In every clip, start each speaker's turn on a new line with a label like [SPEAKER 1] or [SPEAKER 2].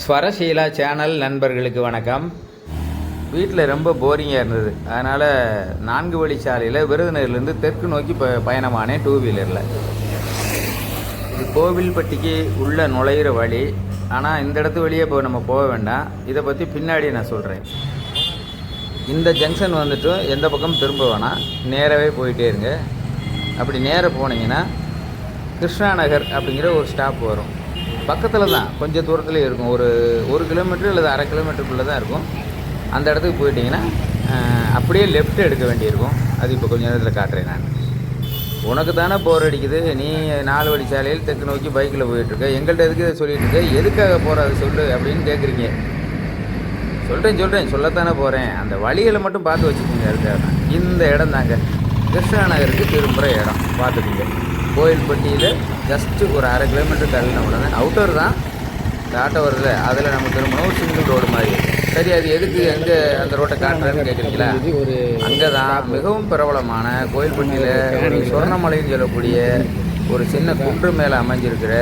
[SPEAKER 1] ஸ்வரசீலா channel நண்பர்களுக்கு வணக்கம். வீட்டில் ரொம்ப போரிங்காக இருந்தது. அதனால் நான்கு வழிச்சாலையில் விருதுநகர்லேருந்து தெற்கு நோக்கி ப பயணமானேன் டூ வீலரில் இது கோவில்பட்டிக்கு உள்ள நுழையிற வழி. ஆனால் இந்த இடத்து வழியே இப்போ நம்ம போக வேண்டாம். இதை பற்றி பின்னாடி நான் சொல்கிறேன் இந்த ஜங்ஷன் வந்துட்டு எந்த பக்கம் திரும்ப வேணாம். நேராகவே போயிட்டே இருங்க. அப்படி நேராக போனீங்கன்னா கிருஷ்ணா நகர் அப்படிங்கிற ஒரு ஸ்டாப் வரும். பக்கத்தில் தான் கொஞ்சம் தூரத்துலேயே இருக்கும். ஒரு ஒரு கிலோமீட்டர் அல்லது அரை கிலோமீட்டருக்குள்ளே தான் இருக்கும். அந்த இடத்துக்கு போயிட்டிங்கன்னா அப்படியே லெஃப்ட் எடுக்க வேண்டியிருக்கும். அது இப்போ கொஞ்சம் நேரத்தில் காட்டுறேன் நான். உனக்கு தானே போர் அடிக்குது. நீ நாலு வழி சாலையில் தெற்கு நோக்கி பைக்கில் போயிட்டுருக்க. எங்கள்கிட்ட எதுக்கு இதை சொல்லிட்டு இருக்க எதுக்காக போகிற அதை சொல்லு அப்படின்னு கேட்குறீங்க சொல்கிறேன் சொல்கிறேன் சொல்லத்தானே போகிறேன் அந்த வழிகளை மட்டும் பார்த்து வச்சுக்கோங்க. அதுக்காக இந்த இடம் தாங்க கிருஷ்ணா நகருக்கு திரும்புகிற இடம். பார்த்துக்கோங்க. கோயில்பட்டியில் ஜஸ்ட்டு ஒரு அரை கிலோமீட்டர் தள்ளின உடனே அவுட்டர் தான். ஆட்டோ வருதுல அதில் நம்ம திரும்பணும். சிங்கிள் ரோடு மாதிரி. சரி அது எதுக்கு எங்கே அந்த ரோட்டை காட்டுறேன்னு கேட்குறீங்களா
[SPEAKER 2] ஒரு
[SPEAKER 1] அங்கே தான் மிகவும் பிரபலமான கோயில்பட்டியில் ஒரு சொர்ணமலைன்னு சொல்லக்கூடிய ஒரு சின்ன குன்று மேலே அமைஞ்சிருக்கிற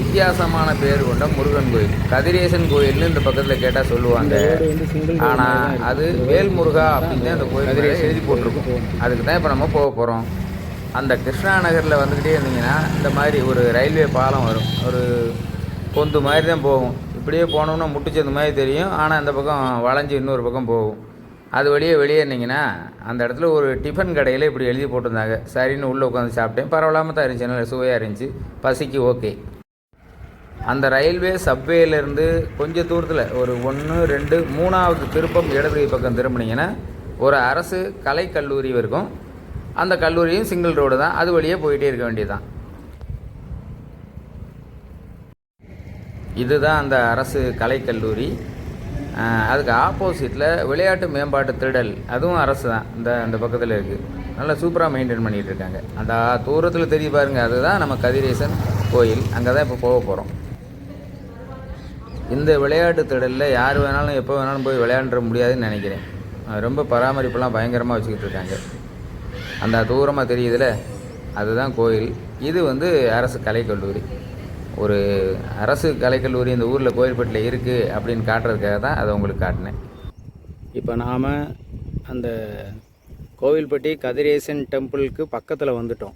[SPEAKER 1] வித்தியாசமான பேர் கொண்ட முருகன் கோயில். கதிரேசன் கோயில்னு இந்த பக்கத்தில் கேட்டால் சொல்லுவாங்க. ஆனால் அது வேல்முருகா அப்படின்னு அந்த கோயில் எழுதி போட்டிருக்கும். அதுக்கு தான் இப்போ நம்ம போக போகிறோம் அந்த கிருஷ்ணா நகரில் வந்துக்கிட்டே இருந்தீங்கன்னா இந்த மாதிரி ஒரு ரயில்வே பாலம் வரும். ஒரு பொந்து மாதிரி தான் போகும். இப்படியே போனோம்னா முட்டுச்சந்து மாதிரி தெரியும். ஆனால் அந்த பக்கம் வளைஞ்சு இன்னொரு பக்கம் போகும். அது வழியே வெளியே இருந்தீங்கன்னா அந்த இடத்துல ஒரு டிஃபன் கடையில் இப்படி எழுதி போட்டிருந்தாங்க. சரின்னு உள்ளே உட்காந்து சாப்பிட்டேன். பரவாயில்லாமல் தான் இருந்துச்சு. நல்லா சுவையாக இருந்துச்சு. பசிக்கு ஓகே. அந்த ரயில்வே சப்வேலேருந்து கொஞ்சம் தூரத்தில் ஒரு ஒன்று ரெண்டு மூணாவது திருப்பம் இடது பக்கம் திரும்பினீங்கன்னா ஒரு அரசு கலைக்கல்லூரி இருக்கும். அந்த கல்லூரியும் சிங்கிள் ரோடு தான். அது வழியே போயிட்டே இருக்க வேண்டியதுதான். இதுதான் அந்த அரசு கலைக்கல்லூரி அதுக்கு ஆப்போசிட்டில் விளையாட்டு மேம்பாட்டு திடல் அதுவும் அரசு தான் இந்த அந்த பக்கத்தில் இருக்குது நல்லா சூப்பராக மெயின்டைன் பண்ணிகிட்டு இருக்காங்க. அந்த தூரத்தில் தெரிய பாருங்க. அதுதான் நம்ம கதிரேசன் கோயில். அங்கே தான் இப்போ போக போகிறோம் இந்த விளையாட்டு திடலில் யார் வேணாலும் எப்போ வேணாலும் போய் விளையாண்டுற முடியாதுன்னு நினைக்கிறேன். ரொம்ப பராமரிப்பெல்லாம் பயங்கரமாக வச்சுக்கிட்டு இருக்காங்க. அந்த தூரமாக தெரியுதுல அதுதான் கோயில். இது வந்து அரசு கலைக்கல்லூரி ஒரு அரசு கலைக்கல்லூரி இந்த ஊரில் கோயில்பட்டில் இருக்குது அப்படின்னு காட்டுறதுக்காக தான் அதை உங்களுக்கு காட்டினேன்.
[SPEAKER 2] இப்போ நாம் அந்த கோவில்பட்டி கதிரேசன் டெம்பிளுக்கு பக்கத்தில் வந்துட்டோம்.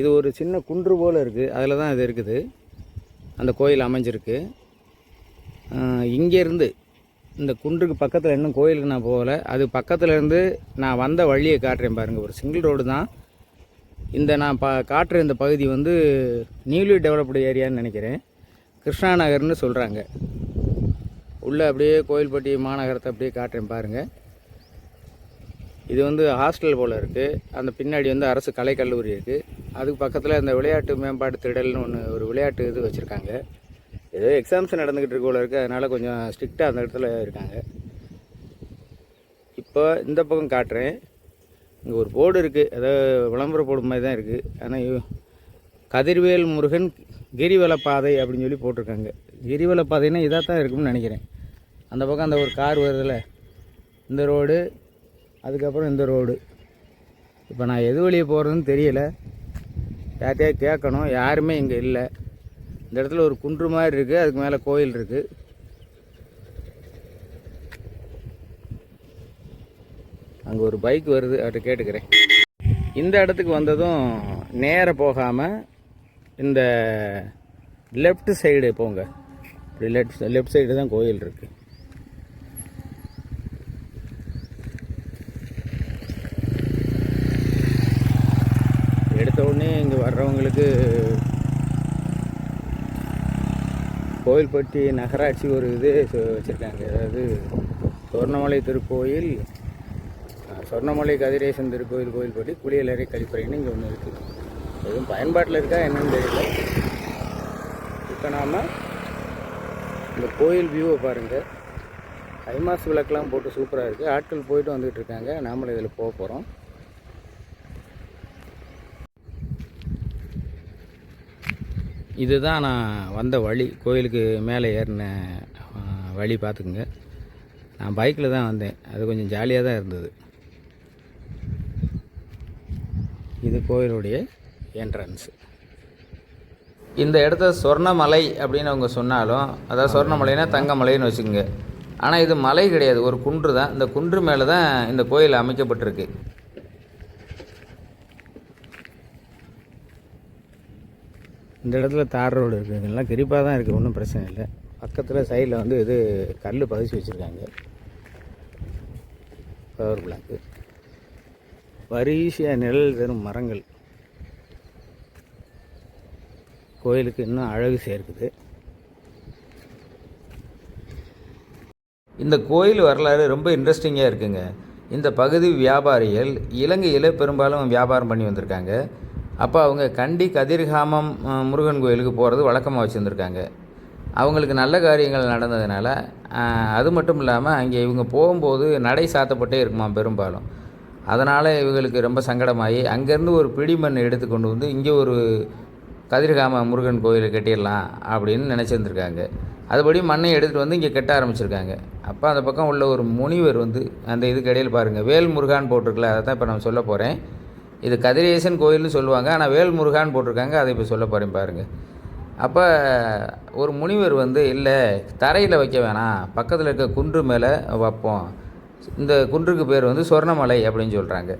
[SPEAKER 2] இது ஒரு சின்ன குன்று போல் இருக்குது அதில் தான் இது இருக்குது. அந்த கோயில் அமைஞ்சிருக்கு. இங்கேருந்து இந்த குன்றுக்கு பக்கத்தில் இன்னும் கோயிலுக்கு நான் போகலை. அது பக்கத்தில் இருந்து நான் வந்த வழியை காட்டுறேன் பாருங்கள் ஒரு சிங்கிள் ரோடு தான். இந்த நான் பா காட்டுற இந்த பகுதி வந்து நியூலி டெவலப்டு ஏரியான்னு நினைக்கிறேன். கிருஷ்ணா நகர்னு சொல்கிறாங்க உள்ளே அப்படியே கோயில்பட்டி மாநகரத்தை அப்படியே காட்டுறேன் பாருங்கள் இது வந்து ஹாஸ்டல் போல் இருக்குது அந்த பின்னாடி வந்து அரசு கலைக்கல்லூரி இருக்குது அதுக்கு பக்கத்தில் இந்த விளையாட்டு மேம்பாட்டு திடல்னு ஒன்று ஒரு விளையாட்டு இது வச்சுருக்காங்க. ஏதோ எக்ஸாம்ஸ் நடந்துக்கிட்டு இருக்க போல இருக்குது அதனால் கொஞ்சம் ஸ்ட்ரிக்டாக அந்த இடத்துல இருக்காங்க. இப்போ இந்த பக்கம் காட்டுறேன். இங்கே ஒரு போர்டு இருக்குது ஏதோ விளம்பர போர்டு மாதிரி தான் இருக்குது ஆனால் கதிர்வேல் முருகன் கிரிவல பாதை அப்படின்னு சொல்லி போட்டிருக்காங்க. கிரிவல பாதைன்னா இதாக தான் இருக்கும்னு நினைக்கிறேன். அந்த பக்கம் அந்த ஒரு கார் வருதுல இந்த ரோடு அதுக்கப்புறம் இந்த ரோடு இப்போ நான் எது வழியே போகிறதுன்னு தெரியல. யார்கிட்டயா கேட்கணும். யாருமே இங்கே இல்லை. இந்த இடத்துல ஒரு குன்று மாதிரி இருக்குது அதுக்கு மேலே கோயில் இருக்குது அங்கே ஒரு பைக் வருது அவர்கிட்ட கேட்டுக்கிறேன். இந்த இடத்துக்கு வந்ததும் நேர போகாமல் இந்த லெஃப்ட் சைடு போங்க. இப்படி லெஃப்ட் லெஃப்ட் சைடு தான் கோயில் இருக்குது எடுத்த உடனே இங்கே வர்றவங்களுக்கு கோயில்பட்டி நகராட்சி ஒரு இது வச்சுருக்காங்க. அதாவது சொர்ணமலை திருக்கோயில் சொர்ணமலை கதிரேசன் திருக்கோயில் கோயில்பட்டி குளியலறை கழிப்பறைன்னு இங்கே ஒன்று இருக்குது எதுவும் பயன்பாட்டில் இருக்கா என்னன்னு தெரியல. இப்போ நாம் இந்த கோயில் வியூவை பாருங்கள் ஐமாஸ் விளக்கெலாம் போட்டு சூப்பராக இருக்குது ஆட்கள் போயிட்டு வந்துகிட்டு இருக்காங்க. நாமளும் இதில் போக போகிறோம் இதுதான் நான் வந்த வழி. கோயிலுக்கு மேலே ஏறின வழி பார்த்துக்குங்க. நான் பைக்கில் தான் வந்தேன். அது கொஞ்சம் ஜாலியாக தான் இருந்தது. இது கோயிலுடைய என்ட்ரன்ஸு
[SPEAKER 1] இந்த இடத்த சொர்ணமலை அப்படின்னு அவங்க சொன்னாலும் அதாவது சொர்ணமலைனா தங்கமலைன்னு வச்சுக்கோங்க. ஆனால் இது மலை கிடையாது. ஒரு குன்று தான். இந்த குன்று மேலே தான் இந்த கோயில் அமைக்கப்பட்டிருக்கு.
[SPEAKER 2] இந்த இடத்துல தார் ரோடு இருக்குது இதெல்லாம் கிரிப்பாக தான் இருக்குது ஒன்றும் பிரச்சனை இல்லை. பக்கத்தில் சைடில் வந்து இது கல் பதிச்சு வச்சுருக்காங்க. பவர் பிளாக்கு வரிசையாக நிழல் தரும் மரங்கள். கோயிலுக்கு இன்னும் அழகு சேர்க்குது.
[SPEAKER 1] இந்த கோயில் வரலாறு ரொம்ப இன்ட்ரெஸ்டிங்காக இருக்குங்க. இந்த பகுதி வியாபாரிகள் இலங்கையில் பெரும்பாலும் வியாபாரம் பண்ணி வந்திருக்காங்க. அப்போ அவங்க கண்டி கதிர்காமம் முருகன் கோயிலுக்கு போகிறது வழக்கமாக வச்சுருந்துருக்காங்க. அவங்களுக்கு நல்ல காரியங்கள் நடந்ததுனால அது மட்டும் இல்லாமல் அங்கே இவங்க போகும்போது நடை சாத்தப்பட்டே இருக்குமா பெரும்பாலும். அதனால் இவங்களுக்கு ரொம்ப சங்கடமாகி அங்கேருந்து ஒரு பிடிமண் எடுத்து கொண்டு வந்து இங்கே ஒரு கதிர்காம முருகன் கோயிலை கட்டிடலாம் அப்படின்னு நினச்சிருந்துருக்காங்க. அதுபடி மண்ணை எடுத்துகிட்டு வந்து இங்கே கட்ட ஆரம்பிச்சிருக்காங்க. அப்போ அந்த பக்கம் உள்ள ஒரு முனிவர் வந்து அந்த இதுக்கு இடையில் பாருங்கள் வேல் முருகான் போட்டிருக்கல அதை தான் இப்போ நான் சொல்ல போகிறேன் இது கதிரேசன் கோயில்னு சொல்லுவாங்க ஆனால் வேல்முருகான் போட்டிருக்காங்க அதை இப்போ சொல்ல போகிறேன் பாருங்கள் அப்போ ஒரு முனிவர் வந்து இல்லை தரையில் வைக்க வேணாம் பக்கத்தில் இருக்க குன்று மேலே வைப்போம். இந்த குன்றுக்கு பேர் வந்து சொர்ணமலை அப்படின்னு சொல்கிறாங்க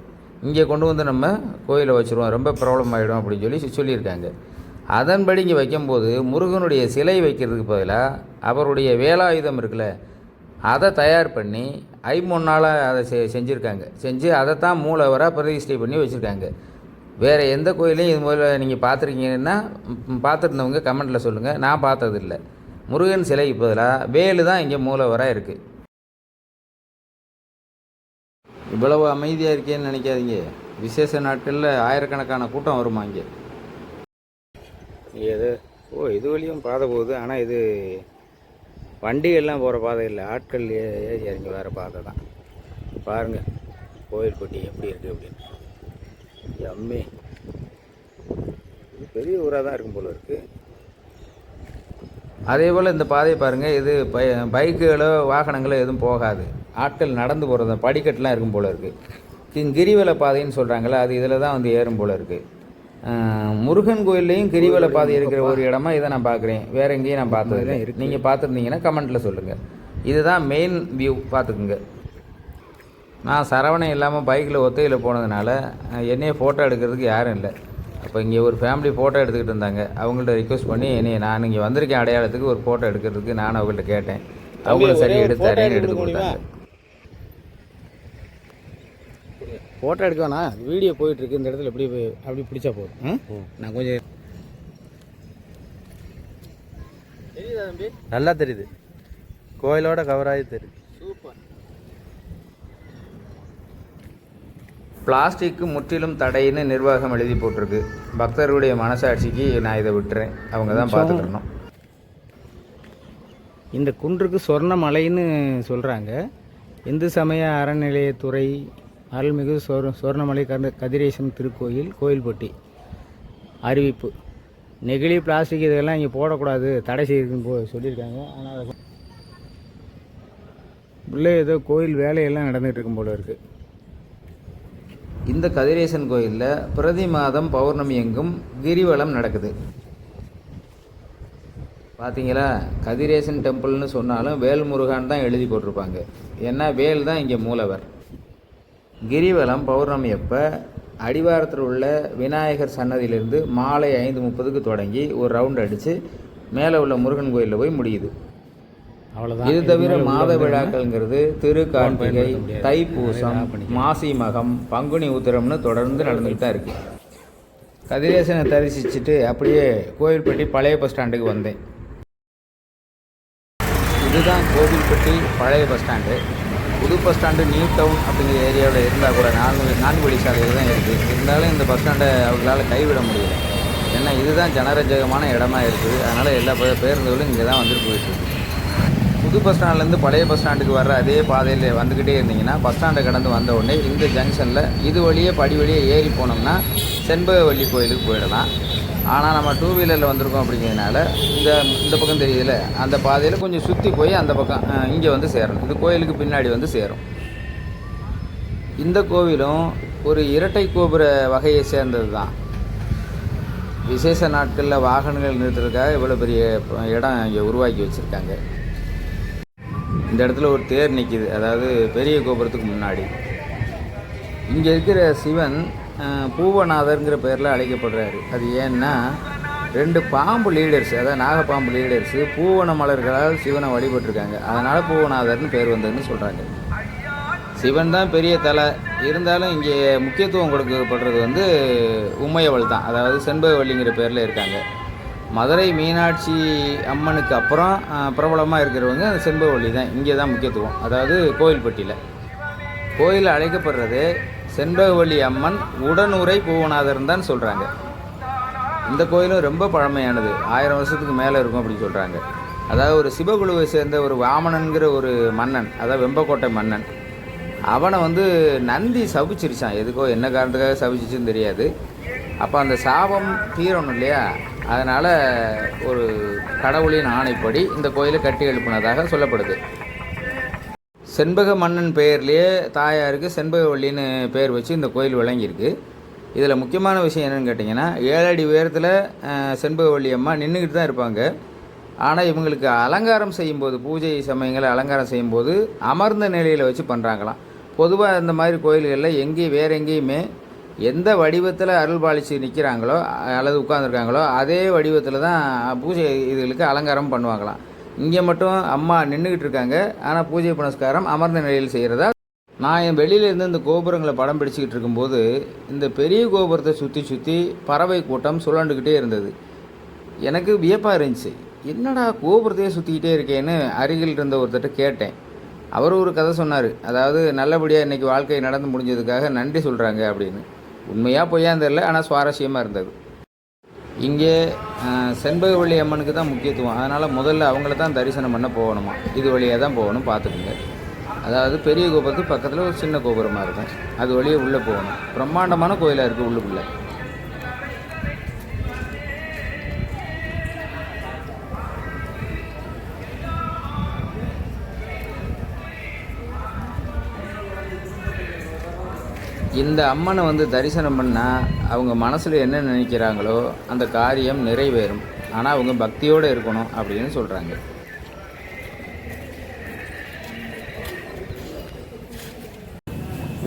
[SPEAKER 1] இங்கே கொண்டு வந்து நம்ம கோயிலை வச்சுருவோம் ரொம்ப ப்ராப்ளம் ஆகிடும் அப்படின்னு சொல்லி சொல்லியிருக்காங்க. அதன்படி இங்கே வைக்கும்போது முருகனுடைய சிலை வைக்கிறதுக்கு பதிலாக அவருடைய வேலாயுதம் இருக்குல்ல அதை தயார் பண்ணி ஐம்பொன்னால் அதை செ செஞ்சுருக்காங்க. செஞ்சு அதை தான் மூலவராக பிரதிஷ்டை பண்ணி வச்சுருக்காங்க. வேறு எந்த கோயிலையும் இது முதல்ல நீங்கள் பார்த்துருக்கீங்கன்னா பார்த்துருந்தவங்க கமெண்ட்டில் சொல்லுங்கள் நான் பார்த்ததில்ல. முருகன் சிலைக்கு பதிலாக வேலு தான் இங்கே மூலவராக இருக்குது இவ்வளவு அமைதியாக இருக்கேன்னு நினைக்காதீங்க. விசேஷ நாட்களில் ஆயிரக்கணக்கான கூட்டம் வருமா இங்கே?
[SPEAKER 2] இது ஓ இது வழியும் பாதை போகுது. ஆனால் இது வண்டிகள்லாம் போகிற பாதை இல்லை ஆட்கள் ஏறி இறங்கி வர பாதை தான். பாருங்கள் கோயில்பட்டி எப்படி இருக்குது அப்படின்னு. எம்மே. இது பெரிய ஊராக தான் இருக்கும் போல் இருக்குது
[SPEAKER 1] அதே போல் இந்த பாதையை பாருங்கள் இது பை பைக்குகளோ வாகனங்களோ எதுவும் போகாது. ஆட்கள் நடந்து போகிறது படிக்கட்டுலாம் இருக்கும் போல் இருக்குது கிரிவல பாதைன்னு சொல்கிறாங்களே அது இதில் தான் வந்து ஏறும் போல் இருக்குது முருகன் கோயில்லையும் கிரிவல பாதை இருக்கிற ஒரு இடமா இதை நான் பார்க்குறேன். வேற எங்கேயும் நான் பார்த்தது. நீங்கள் பார்த்துருந்தீங்கன்னா கமெண்ட்டில் சொல்லுங்கள் இதுதான் மெயின் வியூ பார்த்துக்குங்க. நான் சரவணம் இல்லாமல் பைக்கில் ஒத்தையில் போனதுனால என்னைய ஃபோட்டோ எடுக்கிறதுக்கு யாரும் இல்லை. அப்போ இங்கே ஒரு ஃபேமிலி ஃபோட்டோ எடுத்துக்கிட்டு இருந்தாங்க. அவங்கள்ட்ட ரிக்வஸ்ட் பண்ணி என்னைய நான் இங்கே வந்திருக்கேன் அடையாளத்துக்கு ஒரு ஃபோட்டோ எடுக்கிறதுக்கு நான் அவங்கள்ட்ட கேட்டேன். அவங்களும் சரி எடுத்து
[SPEAKER 2] எடுத்து.
[SPEAKER 1] கொடுத்தாங்க.
[SPEAKER 2] ஃபோட்டோ எடுக்க வேணாம். வீடியோ போயிட்டுருக்கு. இந்த இடத்துல எப்படி போய்- அப்படி பிடிச்சா போதும்? நான் கொஞ்சம்
[SPEAKER 3] நல்லா தெரியுது. கோயிலோட கவர் ஆகி தெரியுது.
[SPEAKER 1] பிளாஸ்டிக்கு முற்றிலும் தடைன்னு நிர்வாகம் எழுதி போட்டிருக்கு. பக்தர்களுடைய மனசாட்சிக்கு நான் இதை விட்டுறேன். அவங்க தான் பார்த்துக்கணும்.
[SPEAKER 2] இந்த குன்றுக்கு சொர்ணமலைன்னு சொல்கிறாங்க இந்து சமய அறநிலையத்துறை அருள்மிகு சொர் சொர்ணமலை கந்த கதிரேசன் திருக்கோயில் கோயில்பட்டி. அறிவிப்பு. நெகிழி பிளாஸ்டிக் இதெல்லாம் இங்கே போடக்கூடாது. தடை செய்யுதுன்னு போ சொல்லியிருக்காங்க. ஆனால் உள்ளே ஏதோ கோயில் வேலையெல்லாம் நடந்துகிட்டு இருக்கும் போல இருக்குது
[SPEAKER 1] இந்த கதிரேசன் கோயிலில் பிரதி மாதம் பௌர்ணமி எங்கும் கிரிவலம் நடக்குது. பார்த்தீங்களா கதிரேசன் டெம்பிள்னு சொன்னாலும் வேல்முருகான் தான் எழுதி போட்டிருப்பாங்க. ஏன்னா வேல் தான் இங்கே மூலவர். கிரிவலம் பௌர்ணமி அப்போ அடிவாரத்தில் உள்ள விநாயகர் சன்னதியிலிருந்து மாலை ஐந்து முப்பதுக்கு தொடங்கி ஒரு ரவுண்ட் அடித்து மேலே உள்ள முருகன் கோயிலில் போய் முடியுது. இது தவிர மாத விழாக்கள்ங்கிறது திரு கார்த்திகை தைப்பூசம் மாசி மகம் பங்குனி உத்திரம்னு தொடர்ந்து நடந்துகிட்டு தான் இருக்கு. கதிரேசனை தரிசிச்சுட்டு அப்படியே கோவில்பட்டி பழைய பஸ் ஸ்டாண்டுக்கு வந்தேன். இதுதான் கோவில்பட்டி பழைய பஸ் ஸ்டாண்டு. புது பஸ் ஸ்டாண்டு நியூ டவுன் அப்படிங்கிற ஏரியாவில் இருந்தால் கூட நான்கு நான்கு வழி சாலையில் தான் இருக்குது இருந்தாலும் இந்த பஸ் ஸ்டாண்டை அவங்களால கைவிட முடியல. ஏன்னா இதுதான் ஜனரஞ்சகமான இடமா இருக்குது. அதனால் எல்லா பேருந்துகளும் இங்கே தான் வந்துட்டு போயிட்டுருக்கு புது பஸ் ஸ்டாண்ட்லேருந்து பழைய பஸ் ஸ்டாண்டுக்கு வர்ற அதே பாதையில் வந்துக்கிட்டே இருந்தீங்கன்னா பஸ் ஸ்டாண்டை கடந்து வந்த உடனே இந்த ஜங்ஷனில் இது வழியே படி வழியே ஏறி போனோம்னா செண்பகவல்லி கோயிலுக்கு போயிடலாம். ஆனால் நம்ம டூ வீலரில் வந்திருக்கோம் அப்படிங்கிறதுனால இந்த இந்த பக்கம் தெரியல. அந்த பாதையில் கொஞ்சம் சுற்றி போய் அந்த பக்கம் இங்கே வந்து சேரணும். இது கோயிலுக்கு பின்னாடி வந்து சேரும். இந்த கோவிலும் ஒரு இரட்டை கோபுர வகையை சேர்ந்தது தான் விசேஷ நாட்களில் வாகனங்கள் நிறுத்துறதுக்காக இவ்வளோ பெரிய இடம் இங்கே உருவாக்கி வச்சுருக்காங்க. இந்த இடத்துல ஒரு தேர் நிற்கிது அதாவது பெரிய கோபுரத்துக்கு முன்னாடி. இங்கே இருக்கிற சிவன் பூவநாதர்ங்கிற பேரில் அழைக்கப்படுறாரு. அது ஏன்னா ரெண்டு பாம்பு லீடர்ஸ் அதாவது நாகப்பாம்பு லீடர்ஸு பூவன மலர்களால் சிவனை வழிபட்டிருக்காங்க. அதனால் பூவநாதர்னு பேர் வந்ததுன்னு சொல்கிறாங்க சிவன் தான் பெரிய தலை. இருந்தாலும் இங்கே முக்கியத்துவம் கொடுக்கப்படுறது வந்து உம்மையவள் தான். அதாவது செண்பகவல்லிங்கிற பேரில் இருக்காங்க. மதுரை மீனாட்சி அம்மனுக்கு அப்புறம் பிரபலமாக இருக்கிறவங்க அந்த செண்பகவல்லி தான். இங்கே தான் முக்கியத்துவம். அதாவது கோயில்பட்டியில். கோயில் அழைக்கப்படுறது செண்பகவல்லி அம்மன் உடனுரை பூவநாதர்னு தான் சொல்கிறாங்க இந்த கோயிலும் ரொம்ப பழமையானது. ஆயிரம் வருஷத்துக்கு மேலே இருக்கும் அப்படின்னு சொல்கிறாங்க அதாவது ஒரு சிவகுழுவை சேர்ந்த ஒரு வாமனன்கிற ஒரு மன்னன் அதாவது வெம்பக்கோட்டை மன்னன் அவனை வந்து நந்தி சபிச்சிருச்சான். எதுக்கோ என்ன காரணத்துக்காக சபிச்சிச்சுன்னு தெரியாது. அப்போ அந்த சாபம் தீரணும் இல்லையா? அதனால் ஒரு கடவுளின் ஆணைப்படி இந்த கோயிலை கட்டி எழுப்பினதாக சொல்லப்படுது. செண்பக மன்னன் பெயர்லேயே தாயாருக்கு செண்பகவல்லின்னு பெயர் வச்சு இந்த கோயில் விளங்கியிருக்கு. இதில் முக்கியமான விஷயம் என்னென்னு கேட்டிங்கன்னா ஏழடி உயரத்தில் அஹ், செண்பகவல்லி அம்மா நின்றுக்கிட்டு தான் இருப்பாங்க. ஆனால் இவங்களுக்கு அலங்காரம் செய்யும்போது பூஜை சமயங்களை அலங்காரம் செய்யும்போது அமர்ந்த நிலையில் வச்சு பண்ணுறாங்களாம் பொதுவாக இந்த மாதிரி கோயில்களில் எங்கேயும் வேறு எங்கேயுமே எந்த வடிவத்தில் அருள் பாலிச்சு நிற்கிறாங்களோ அல்லது உட்காந்துருக்காங்களோ அதே வடிவத்தில் தான் பூஜை இதுகளுக்கு அலங்காரம் பண்ணுவாங்களாம். இங்கே மட்டும் அம்மா நின்றுக்கிட்டு இருக்காங்க. ஆனால் பூஜை புனஸ்காரம் அமர்ந்த நிலையில் செய்கிறதா? நான் என் வெளியிலேருந்து இந்த கோபுரங்களை படம் பிடிச்சிக்கிட்டு இருக்கும்போது இந்த பெரிய கோபுரத்தை சுற்றி சுற்றி பறவை கூட்டம் சுழண்டுக்கிட்டே இருந்தது. எனக்கு வியப்பாக இருந்துச்சு. என்னடா கோபுரத்தையே சுற்றிக்கிட்டே இருக்கேன்னு அருகில் இருந்த ஒருத்தர்ட்ட கேட்டேன். அவர் ஒரு கதை சொன்னார். அதாவது நல்லபடியாக இன்றைக்கி வாழ்க்கை நடந்து முடிஞ்சதுக்காக நன்றி சொல்கிறாங்க அப்படின்னு. உண்மையாக பொய்யான்னு தெரியல ஆனால் சுவாரஸ்யமாக இருந்தது. இங்கே செண்பகவள்ளி செண்பகவல்லி அம்மனுக்கு தான் முக்கியத்துவம். அதனால் முதல்ல அவங்கள தான் தரிசனம் பண்ண போகணுமா? இது வழியாக தான் போகணும் பார்த்துக்குங்க. அதாவது பெரிய கோபுரத்துக்கு பக்கத்தில் ஒரு சின்ன கோபுரமாக இருக்கும். அது வழியே உள்ளே போகணும். பிரம்மாண்டமான கோயிலாக இருக்குது உள்ளுக்குள்ளே. இந்த அம்மனை வந்து தரிசனம் பண்ணால் அவங்க மனசில் என்ன நினைக்கிறாங்களோ அந்த காரியம் நிறைவேறும். ஆனால் அவங்க பக்தியோடு இருக்கணும் அப்படின்னு சொல்கிறாங்க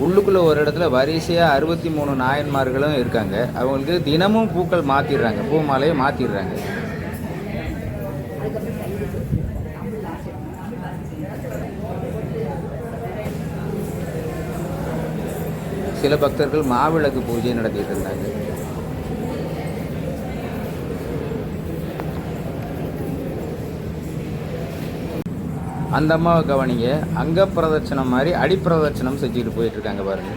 [SPEAKER 1] உள்ளுக்குள்ளே ஒரு இடத்துல வரிசையாக அறுபத்தி மூணு நாயன்மார்களும் இருக்காங்க. அவங்களுக்கு தினமும் பூக்கள் மாற்றிடுறாங்க பூ மாலையை மாற்றிடுறாங்க சில பக்தர்கள் மாவிளக்கு பூஜை நடத்திட்டு இருந்தாங்க. அந்த அம்மாவை கவனிங்க அங்க பிரதட்சணம் மாதிரி அடிப்பிரதட்சணம் செஞ்சுட்டு போயிட்டு இருக்காங்க பாருங்க.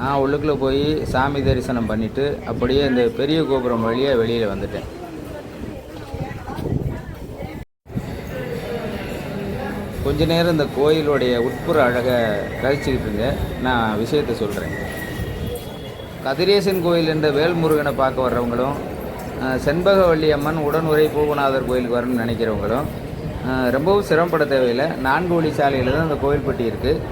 [SPEAKER 1] நான் உள்ளுக்குள்ளே போய் சாமி தரிசனம் பண்ணிட்டு அப்படியே இந்த பெரிய கோபுரம் வழியாக வெளியில் வந்துட்டேன். கொஞ்ச நேரம் இந்த கோயிலுடைய உட்புற அழகை கழிச்சுக்கிட்டு இருங்க. நான் விஷயத்த சொல்கிறேன் கதிரேசன் கோயில் என்ற வேல்முருகனை பார்க்க வர்றவங்களும் செண்பகவள்ளி செண்பகவல்லி அம்மன் உடனுரை பூவநாதர் கோயிலுக்கு வரணும்னு நினைக்கிறவங்களும் ரொம்பவும் சிரமப்பட தேவையில்லை. நான்கு வழி சாலையில் தான் இந்த கோயில்பட்டி இருக்குது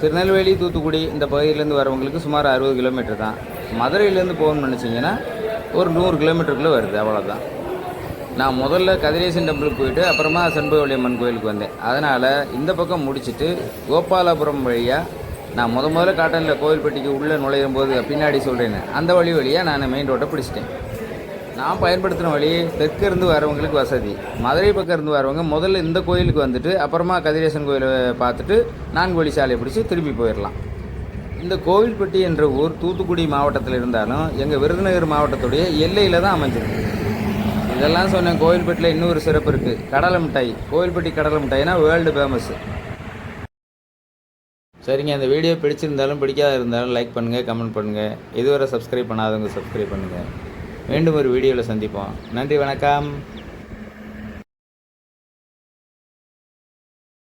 [SPEAKER 1] திருநெல்வேலி தூத்துக்குடி இந்த பகுதியிலேருந்து வரவங்களுக்கு சுமார் அறுபது கிலோமீட்டர் தான். மதுரையிலேருந்து போகணும்னு நினச்சிங்கன்னா ஒரு நூறு கிலோமீட்டருக்குள்ளே வருது. அவ்வளோதான் நான் முதல்ல கதிரேசன் டெம்பிளுக்கு போயிட்டு அப்புறமா செண்பகவல்லி அம்மன் கோயிலுக்கு வந்தேன். அதனால் இந்த பக்கம் முடிச்சுட்டு கோபாலபுரம் வழியாக நான் முத முதல்ல காட்டனில் கோயில்பட்டிக்கு உள்ளே நுழையும் போது பின்னாடி சொல்கிறேன்னு அந்த வழி வழியாக நான் மெயின் ரோட்டை பிடிச்சிட்டேன். நான் பயன்படுத்தின வழி தெற்கு இருந்து வரவங்களுக்கு வசதி. மதுரை பக்கம் இருந்து வரவங்க முதல்ல இந்த கோயிலுக்கு வந்துட்டு அப்புறமா கதிரேசன் கோயிலை பார்த்துட்டு நான்கு வழி சாலையை பிடிச்சி திரும்பி போயிடலாம் இந்த கோவில்பட்டி என்ற ஊர் தூத்துக்குடி மாவட்டத்தில் இருந்தாலும் எங்கள் விருதுநகர் மாவட்டத்துடைய எல்லையில் தான் அமைஞ்சிருக்கு. இதெல்லாம் சொன்னேன் கோயில்பட்டில் இன்னொரு சிறப்பு இருக்குது கடலை மிட்டாய் கோயில்பட்டி கடலை மிட்டாய்னா வேர்ல்டு ஃபேமஸ் சரிங்க அந்த வீடியோ பிடிச்சிருந்தாலும் பிடிக்காத இருந்தாலும் லைக் பண்ணுங்கள் கமெண்ட் பண்ணுங்கள் இதுவரை சப்ஸ்கிரைப் பண்ணாதவங்க சப்ஸ்கிரைப் பண்ணுங்கள் மீண்டும் ஒரு வீடியோவில் சந்திப்போம். நன்றி வணக்கம்.